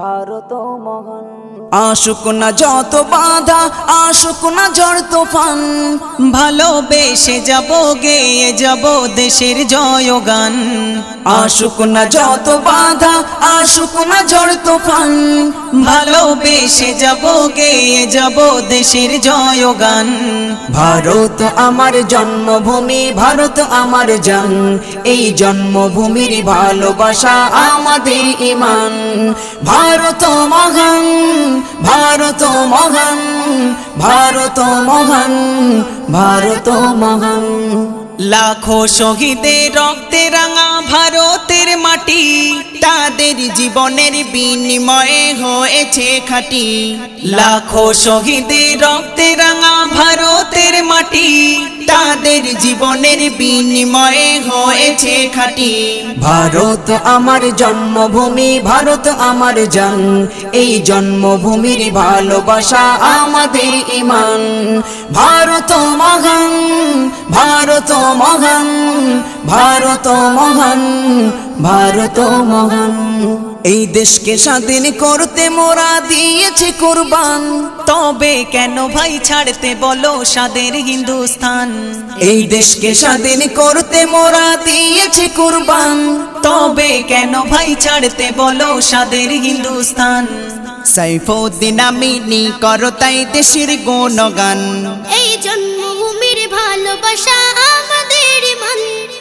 ভারত মহান। আশুক না যত বাধা আশুক না জড় তোফান, ভালোবেসে যাব, গেয়ে যাব দেশের জয়গান। আশুক না যত বাধা আশুক না ঝড় তুফান ভালোবেসে যাব গেয়ে যাব দেশের জয়গান। ভারত আমার জন্মভূমি ভারত আমার জান। এই জন্মভূমির ভালোবাসা আমাদের ইমান। ভারত মহান ভারত মহান ভারত মহান ভারত মহান। লাখো শহীদের রক্তে রাঙা ভারতের মাটি তাদের জীবনের বিনিময়ে হয়েছে খাটি। লাখো শহীদের রক্তে রাঙা তাদের জীবনের বিনিময়ে হয়েছে খাটি। ভারত আমার জন্মভূমি, ভারত আমার জান। এই জন্মভূমির ভালোবাসা আমাদের ইমান। ভারত মহান ভারত মহান ভারত মহান ভারত মহান। এই দেশকে স্বাধীন করতে মোরা দিয়েছি কুরবান। তবে কেন ভাই ছাড়তে বলো সাদের হিন্দুস্তান এই দেশকে স্বাধীন করতে মোরা দিয়েছি কুরবান। তবে কেন ভাই ছাড়তে বলো সাদের হিন্দুস্তান সাইফুদ্দিন আমিনি করো তাই দেশের গুণগান। এই জন্মভূমির